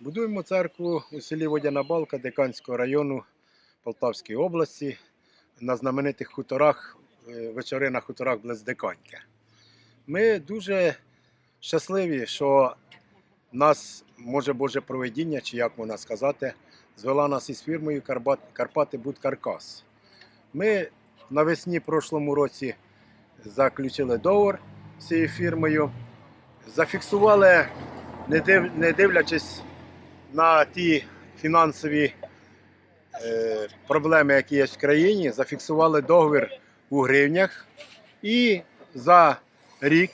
Будуємо церкву у селі Водяна Балка Диканського району Полтавської області на знаменитих хуторах, е, вечори на хуторах близ Диканьки. Ми дуже щасливі, що нас, може Боже проведіння, чи як можна сказати, звела нас із фірмою Карпат, Карпати Будкаркас. Ми навесні прошлому році заключили договор з цією фірмою, зафіксували, не дивлячись на ті фінансові е, проблеми, які є в країні, зафіксували договір у гривнях. І за рік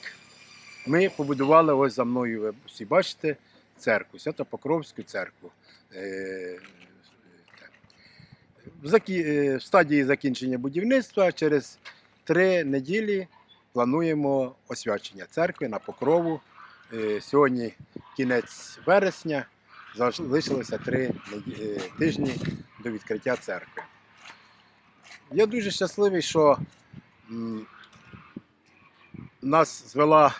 ми побудували ось за мною, ви всі бачите, церкву, Свято-Покровську церкву. Е. Е, в стадії закінчення будівництва через три неділі плануємо освячення церкви на покрову. Е, Сьогодні кінець вересня, залишилося три е, тижні до відкриття церкви. Я дуже щасливий, що нас звела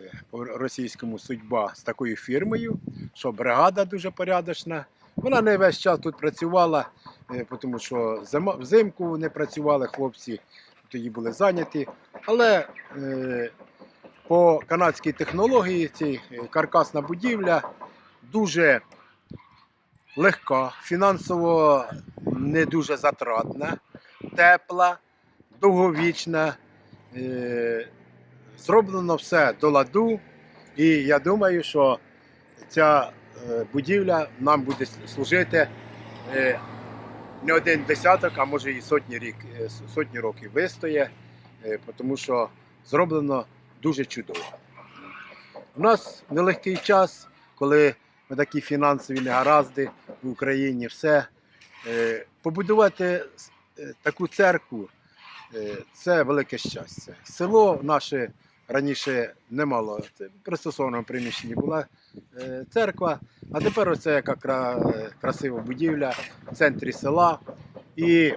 е, по російському судьба з такою фірмою, що бригада дуже порядочна. Вона не весь час тут працювала, е, тому що взимку не працювали хлопці, тоді були зайняті. Але по канадській технології ця каркасна будівля дуже легка, фінансово не дуже затратна, тепла, довговічна. Е, Зроблено все до ладу, і я думаю, що ця е, будівля нам буде служити е, не один десяток, а може і сотні, рік, сотні років вистоє, тому що зроблено дуже чудово. У нас нелегкий час, коли такі фінансові негаразди в Україні, все. Е, Побудувати е, таку церкву е, це велике щастя. Село наше раніше не мало пристосованому приміщенні була церква, а тепер оце яка красива будівля в центрі села. І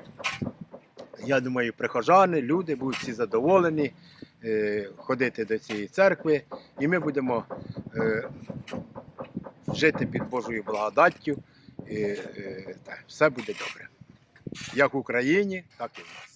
я думаю, прихожани, люди будуть всі задоволені ходити до цієї церкви, і ми будемо жити під Божою благодаттю. І, і, та, все буде добре. Як в Україні, так і в нас.